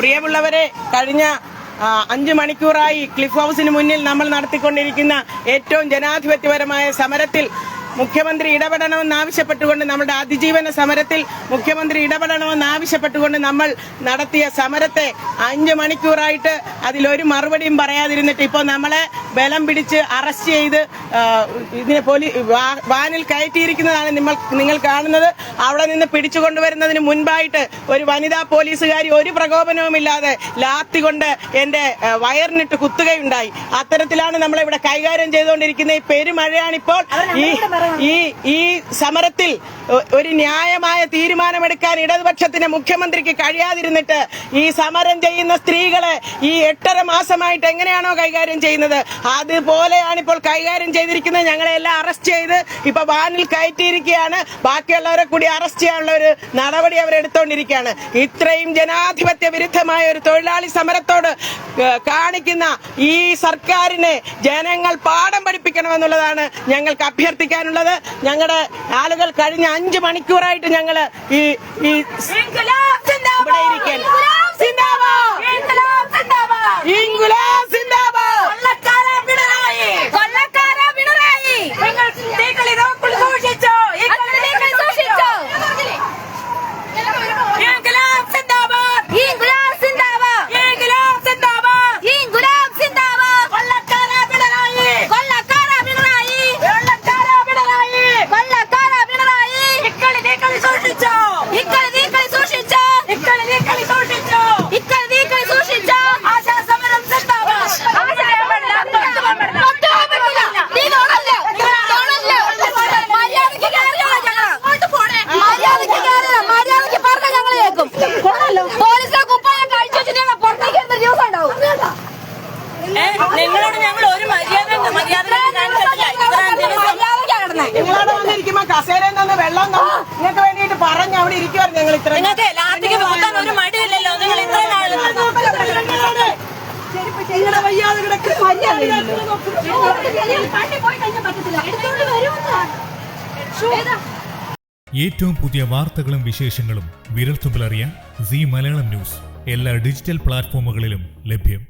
പ്രിയമുള്ളവരെ കഴിഞ്ഞ അഞ്ച് മണിക്കൂറായി ക്ലിഫ് ഹൗസിന് മുന്നിൽ നമ്മൾ നടത്തിക്കൊണ്ടിരിക്കുന്ന ഏറ്റവും ജനാധിപത്യപരമായ സമരത്തിൽ മുഖ്യമന്ത്രി ഇടപെടണമെന്ന് ആവശ്യപ്പെട്ടുകൊണ്ട് നമ്മുടെ അതിജീവന സമരത്തിൽ മുഖ്യമന്ത്രി ഇടപെടണമെന്ന് ആവശ്യപ്പെട്ടുകൊണ്ട് നമ്മൾ നടത്തിയ സമരത്തെ അഞ്ച് മണിക്കൂറായിട്ട് അതിലൊരു മറുപടിയും പറയാതിരുന്നിട്ട് ഇപ്പോൾ നമ്മളെ ബലം പിടിച്ച് അറസ്റ്റ് ചെയ്ത് ഇതിനെ പോലീ വാനിൽ കയറ്റിയിരിക്കുന്നതാണ് നിങ്ങൾ നിങ്ങൾ കാണുന്നത്. അവിടെ നിന്ന് പിടിച്ചു കൊണ്ടുവരുന്നതിന് മുൻപായിട്ട് ഒരു വനിതാ പോലീസുകാരി ഒരു പ്രകോപനവുമില്ലാതെ ലാത്തി കൊണ്ട് എന്റെ ആ, വയറിനിട്ട് കുത്തുകയുണ്ടായി. അത്തരത്തിലാണ് നമ്മളിവിടെ കൈകാര്യം ചെയ്തുകൊണ്ടിരിക്കുന്ന ഈ പെരുമഴയാണിപ്പോൾ. ഈ ഈ ഈ സമരത്തിൽ ഒരു ന്യായമായ തീരുമാനമെടുക്കാൻ ഇടതുപക്ഷത്തിന് മുഖ്യമന്ത്രിക്ക് കഴിയാതിരുന്നിട്ട് ഈ സമരം ചെയ്യുന്ന സ്ത്രീകളെ ഈ എട്ടര മാസമായിട്ട് എങ്ങനെയാണോ കൈകാര്യം ചെയ്യുന്നത്? അതുപോലെയാണിപ്പോൾ കൈകാര്യം ചെയ്തിരിക്കുന്നത് ഞങ്ങളെ എല്ലാം അറസ്റ്റ് ചെയ്ത് ഇപ്പൊ വാനിൽ കയറ്റിയിരിക്കുകയാണ്. ബാക്കിയുള്ളവരെ കൂടി അറസ്റ്റ് ചെയ്യാനുള്ള ഒരു നടപടി അവരെടുത്തോണ്ടിരിക്കുകയാണ് ഇത്രയും ജനാധിപത്യ വിരുദ്ധമായ ഒരു തൊഴിലാളി സമരത്തോട് കാണിക്കുന്ന ഈ സർക്കാരിനെ ജനങ്ങൾ പാഠം പഠിപ്പിക്കണമെന്നുള്ളതാണ് ഞങ്ങൾക്ക് അഭ്യർത്ഥിക്കാനുള്ളത്. ഞങ്ങളുടെ ആളുകൾ കഴിഞ്ഞ അഞ്ച് മണിക്കൂറായിട്ട് ഞങ്ങൾ ഈ ഈ ഇവിടെ ഇരിക്കാൻ പറഞ്ഞ് അവിടെ ഇരിക്കുവായിരുന്നു ഞങ്ങൾ ഇത്ര നിങ്ങൾക്ക് ലാത്തിക്ക് ഒരു മടിയില്ലല്ലോ നിങ്ങൾ എടുത്തോണ്ട് വരുമെന്ന് ഏറ്റവും പുതിയ വാർത്തകളും വിശേഷങ്ങളും വിരൽത്തുമ്പിലറിയാൻ സി മലയാളം ന്യൂസ്. എല്ലാ ഡിജിറ്റൽ പ്ലാറ്റ്ഫോമുകളിലും ലഭ്യം.